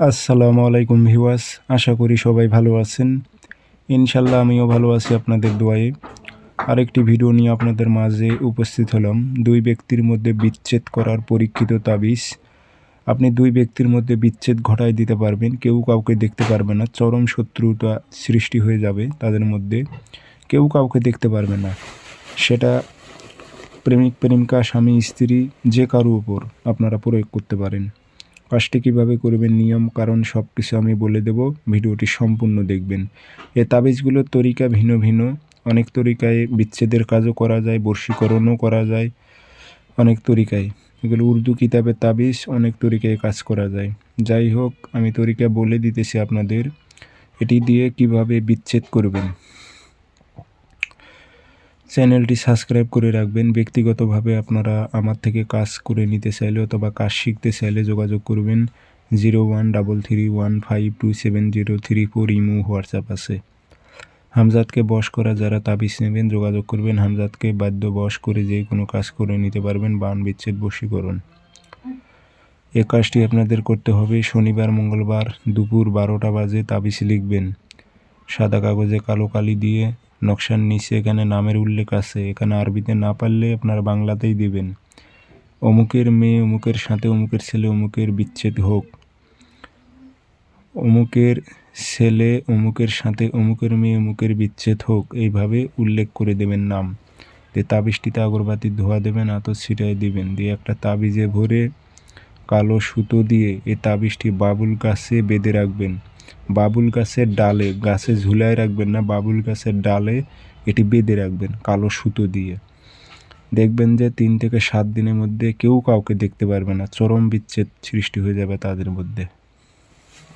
আসসালামু আলাইকুম ভিওয়াস আশা করি সবাই ভালো আছেন। ইনশাল্লাহ আমিও ভালো আছি আপনাদের দোয়ায়ে। আরেকটি ভিডিও নিয়ে আপনাদের মাঝে উপস্থিত হলাম। দুই ব্যক্তির মধ্যে বিচ্ছেদ করার পরীক্ষিত তাবিজ। আপনি দুই ব্যক্তির মধ্যে বিচ্ছেদ ঘটায় দিতে পারবেন, কেউ কাউকে দেখতে পারবে না, চরম শত্রুতা সৃষ্টি হয়ে যাবে তাদের মধ্যে। কেউ কাউকে দেখতে পারবে না। সেটা প্রেমিক প্রেমিকা, স্বামী, স্ত্রী, যে কারও উপর আপনারা প্রয়োগ করতে পারেন। কাজটি কীভাবে করবেন, নিয়ম, কারণ সব কিছু আমি বলে দেব। ভিডিওটি সম্পূর্ণ দেখবেন। এ তাবিজগুলোর তরিকা ভিন্ন ভিন্ন। অনেক তরিকায় বিচ্ছেদের কাজও করা যায়, বর্ষীকরণও করা যায় অনেক তরিকায়। এগুলো উর্দু কিতাবের তাবিজ, অনেক তরিকায় কাজ করা যায়। যাই হোক, আমি তরিকা বলে দিতেছি আপনাদের। এটি দিয়ে কীভাবে বিচ্ছেদ করবেন? চ্যানেলটি সাবস্ক্রাইব করে রাখবেন। ব্যক্তিগতভাবে আপনারা আমার থেকে কাজ করে নিতে চাইলে অথবা কাজ শিখতে চাইলে যোগাযোগ করবেন। Zero one double three one five two seven zero three four imo WhatsApp আছে। হামজাদকে বশ করা যারা তাবিজ নেবেন যোগাযোগ করবেন। হামজাদকে বাদ্য বশ করে যে কোনো কাজ করে নিতে পারবেন। বান বিচ্ছেদ বশীকরণ। এ কাজটি আপনাদের করতে হবে। শনিবার, মঙ্গলবার দুপুর বারোটা বাজে তাবিজ লিখবেন। সাদা কাগজে কালো কালি দিয়ে নকশার নিচে এখানে নামের উল্লেখ আছে। এখানে আরবিতে না পারলে আপনারা বাংলাতেই দিবেন। অমুকের মেয়ে, অমুকের সাথে, অমুকের ছেলে, অমুকের বিচ্ছেদ হোক। অমুকের ছেলে, অমুকের সাথে, অমুকের মেয়ে, অমুকের বিচ্ছেদ হোক, এইভাবে উল্লেখ করে দেবেন নাম। দিয়ে তাবিজটিতে আগরবাতির ধোয়া দেবেন আতর ছিটাই দিবেন। দিয়ে একটা তাবিজে ভরে কালো সুতো দিয়ে এই তাবিজটি বাবুল গাছে বেঁধে রাখবেন। বাবুল গাছের ডালে, গাছে ঝুলাই রাখবেন না, বাবুল গাছের ডালে এটি বেঁধে রাখবেন কালো সুতো দিয়ে। দেখবেন যে তিন থেকে সাত দিনের মধ্যে কেউ কাউকে দেখতে পারবে না, চরম বিচ্ছেদ সৃষ্টি হয়ে যাবে তাদের মধ্যে।